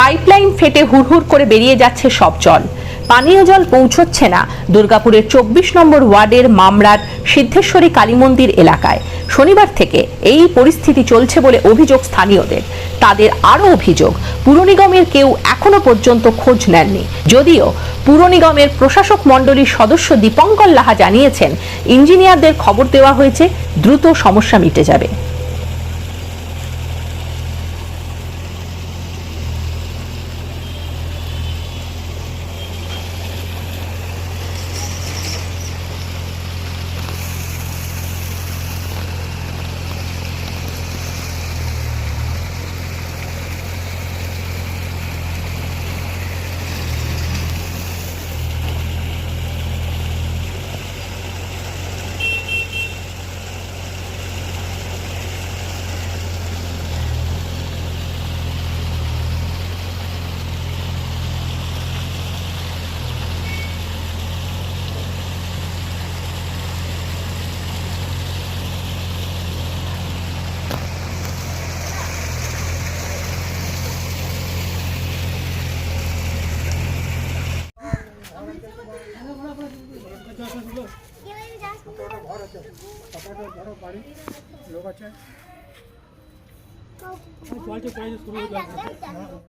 Pipeline ফেটে হুড়হুড় করে বেরিয়ে যাচ্ছে সব জল। পানীয় জল পৌঁছচ্ছে না দুর্গাপুরের চব্বিশ নম্বর ওয়ার্ডের মামরার সিদ্ধেশ্বরী কালী মন্দির এলাকায়। শনিবার থেকে এই পরিস্থিতি চলছে বলে অভিযোগ স্থানীয়দের। তাদের আরও অভিযোগ, পুর নিগমের কেউ এখনও পর্যন্ত খোঁজ নেননি। যদিও পুর নিগমের প্রশাসক মণ্ডলীর সদস্য দীপঙ্কর লাহা জানিয়েছেন, ইঞ্জিনিয়ারদের খবর দেওয়া হয়েছে, দ্রুত সমস্যা মিটে যাবে। লোক আছে